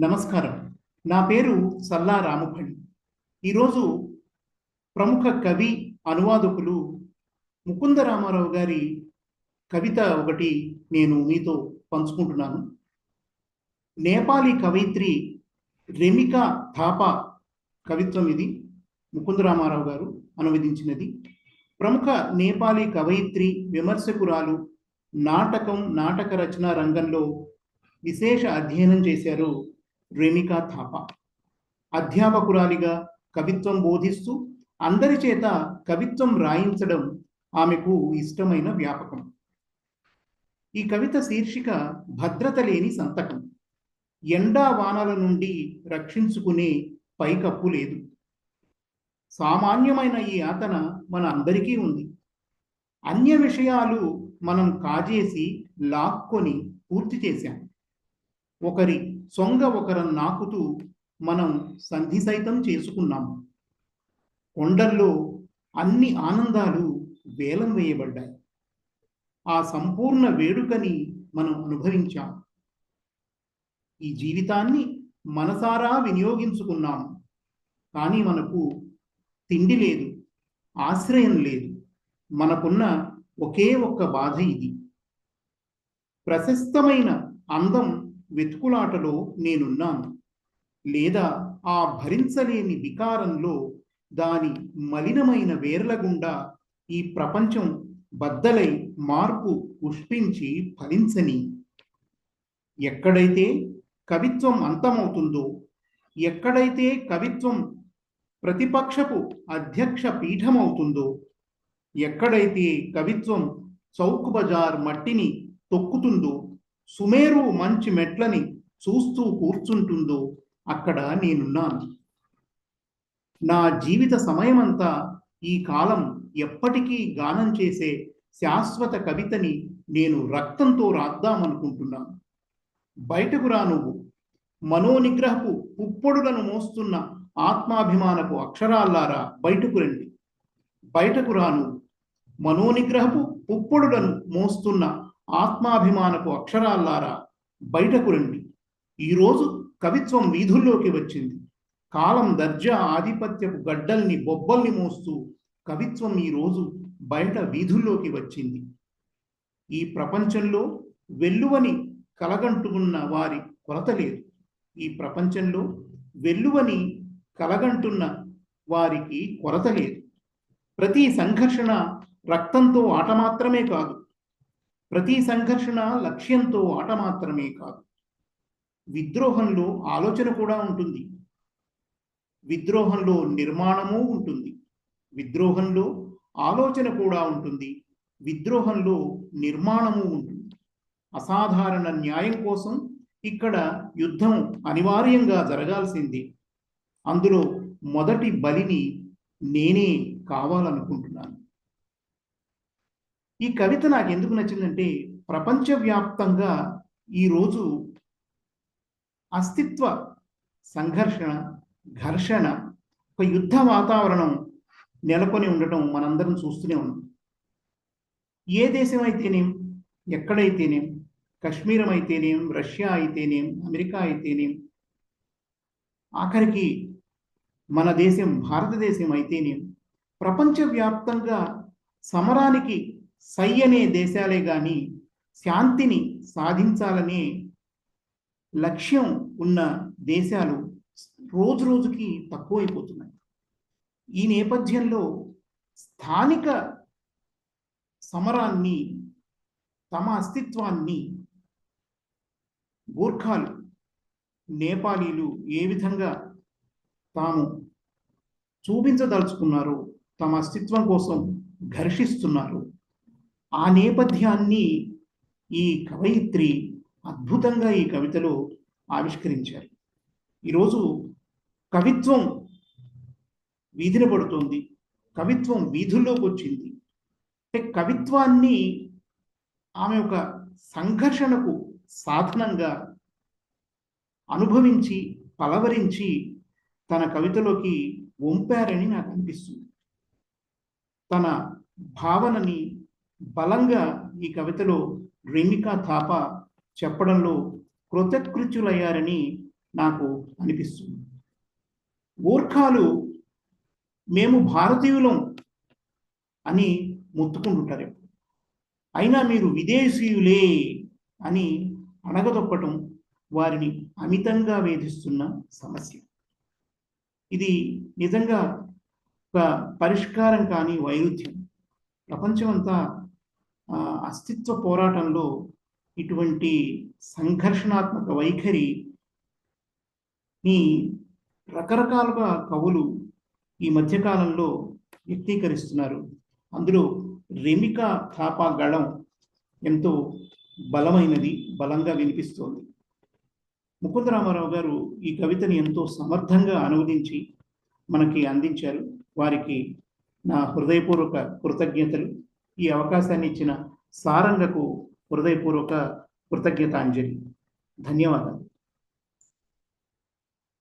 నమస్కారం. నా పేరు సల్లా రామఫణి ఈరోజు ప్రముఖ కవి అనువాదకులు ముకుంద రామారావు గారి కవిత ఒకటి నేను మీతో పంచుకుంటున్నాను. నేపాలీ కవయిత్రి రెమికా థాపా కవిత్వం ఇది. ముకుంద రామారావు గారు అనువదించినది. ప్రముఖ నేపాలీ కవయిత్రి విమర్శకురాలు నాటకం నాటక రచన రంగంలో విశేష అధ్యయనం చేశారు రేణికా థాపా. అధ్యాపకురాలిగా కవిత్వం బోధిస్తూ అందరి చేత కవిత్వం రాయించడం ఆమెకు ఇష్టమైన వ్యాపకం. ఈ కవిత శీర్షిక భద్రత లేని సంతకం. ఎండా వానల నుండి రక్షించుకునే పైకప్పు లేదు. సామాన్యమైన ఈ యాతన మన అందరికీ ఉంది. అన్య విషయాలు మనం కాజేసి లాక్కొని పూర్తి చేశాం. ఒకరి సొంగ ఒకరం నాకుతూ మనం సంధి సైతం చేసుకున్నాం. కొండల్లో అన్ని ఆనందాలు వేలం వేయబడ్డాయి. ఆ సంపూర్ణ వేడుకని మనం అనుభవించాం. ఈ జీవితాన్ని మనసారా వినియోగించుకున్నాం. కానీ మనకు తిండి లేదు ఆశ్రయం లేదు. మనకున్న ఒకే ఒక్క బాధ ఇది. ప్రశస్తమైన అందం వెతుకులాటలో నేనున్నాను. లేదా ఆ భరించలేని వికారంలో దాని మలినమైన వేర్ల గుండా ఈ ప్రపంచం బద్దలై మార్పు పుష్పించి ఫలించని. ఎక్కడైతే కవిత్వం అంతమవుతుందో ఎక్కడైతే కవిత్వం ప్రతిపక్షపు అధ్యక్ష పీఠమవుతుందో ఎక్కడైతే కవిత్వం చౌక్ బజార్ మట్టిని తొక్కుతుందో సుమేరు మంచి మెట్లని చూస్తూ కూర్చుంటుందో అక్కడ నేనున్నాను. నా జీవిత సమయమంతా ఈ కాలం ఎప్పటికీ గానం చేసే శాశ్వత కవితని నేను రక్తంతో రాద్దామనుకుంటున్నాను. బయటకు రా నువ్వు. మనోనిగ్రహపు పుప్పొడులను మోస్తున్న ఆత్మాభిమానపు అక్షరాల్లారా బయటకు రండి. బయటకు రాను. మనోనిగ్రహపు పుప్పొడులను మోస్తున్న ఆత్మాభిమానపు అక్షరాల్లారా బయటకు రండి. ఈరోజు కవిత్వం వీధుల్లోకి వచ్చింది. కాలం దర్జా ఆధిపత్యపు గడ్డల్ని బొబ్బల్ని మోస్తూ కవిత్వం ఈరోజు బయట వీధుల్లోకి వచ్చింది. ఈ ప్రపంచంలో వెల్లువని కలగంటున్న వారి కొరత లేదు. ఈ ప్రపంచంలో వెల్లువని కలగంటున్న వారికి కొరత లేదు. ప్రతి సంఘర్షణ రక్తంతో ఆట మాత్రమే కాదు ప్రతి సంఘర్షణ లక్ష్యంతో ఆట మాత్రమే కాదు. విద్రోహంలో ఆలోచన కూడా ఉంటుంది. విద్రోహంలో నిర్మాణము ఉంటుంది. విద్రోహంలో ఆలోచన కూడా ఉంటుంది. విద్రోహంలో నిర్మాణము ఉంటుంది. అసాధారణ న్యాయం కోసం ఇక్కడ యుద్ధం అనివార్యంగా జరగాల్సింది. అందులో మొదటి బలిని నేనే కావాలనుకుంటున్నాను. ఈ కవిత నాకు ఎందుకు నచ్చిందంటే ప్రపంచవ్యాప్తంగా ఈరోజు అస్తిత్వ సంఘర్షణ ఘర్షణ ఒక యుద్ధ వాతావరణం నెలకొని ఉండటం మనందరం చూస్తూనే ఉన్నాం. ఏ దేశం అయితేనేం ఎక్కడైతేనేం కశ్మీరం అయితేనేం రష్యా అయితేనేం అమెరికా అయితేనేం ఆఖరికి మన దేశం భారతదేశం అయితేనేం ప్రపంచవ్యాప్తంగా సమరానికి సై అనే దేశాలే కానీ శాంతిని సాధించాలనే లక్ష్యం ఉన్న దేశాలు రోజు రోజుకి తక్కువైపోతున్నాయి. ఈ నేపథ్యంలో స్థానిక సమరాన్ని తమ అస్తిత్వాన్ని గూర్ఖాలు నేపాలీలు ఏ విధంగా తాము చూపించదలుచుకున్నారో తమ అస్తిత్వం కోసం ఘర్షిస్తున్నారు ఆ నేపథ్యాన్ని ఈ కవయిత్రి అద్భుతంగా ఈ కవితలో ఆవిష్కరించారు. ఈరోజు కవిత్వం వీధిన పడుతోంది. కవిత్వం వీధుల్లోకి వచ్చింది అంటే కవిత్వాన్ని ఆమె ఒక సంఘర్షణకు సాధనంగా అనుభవించి పలవరించి తన కవితలోకి వంపారని నాకు అనిపిస్తుంది తన భావనని బలంగా ఈ కవితలో రెమికా థాప చెప్పడంలో కృతకృత్యులయ్యారని నాకు అనిపిస్తుంది. గూర్ఖాలు మేము భారతీయులం అని మొత్తుకుంటుంటారు. ఎప్పుడు అయినా మీరు విదేశీయులే అని అణగదొక్కటం వారిని అమితంగా వేధిస్తున్న సమస్య. ఇది నిజంగా ఒక పరిష్కారం కాని వైరుధ్యం. ప్రపంచమంతా అస్తిత్వ పోరాటంలో ఇటువంటి సంఘర్షణాత్మక వైఖరి ని రకరకాలుగా కవులు ఈ మధ్యకాలంలో వ్యక్తీకరిస్తున్నారు. అందులో రెమికా థాపా గళం ఎంతో బలమైనది బలంగా వినిపిస్తోంది. ముకుందరామారావు గారు ఈ కవితని ఎంతో సమర్థంగా అనువదించి మనకి అందించారు. వారికి నా హృదయపూర్వక కృతజ్ఞతలు. ఈ అవకాశాన్ని ఇచ్చిన సారంగకు హృదయపూర్వక కృతజ్ఞతాంజలి. ధన్యవాదాలు.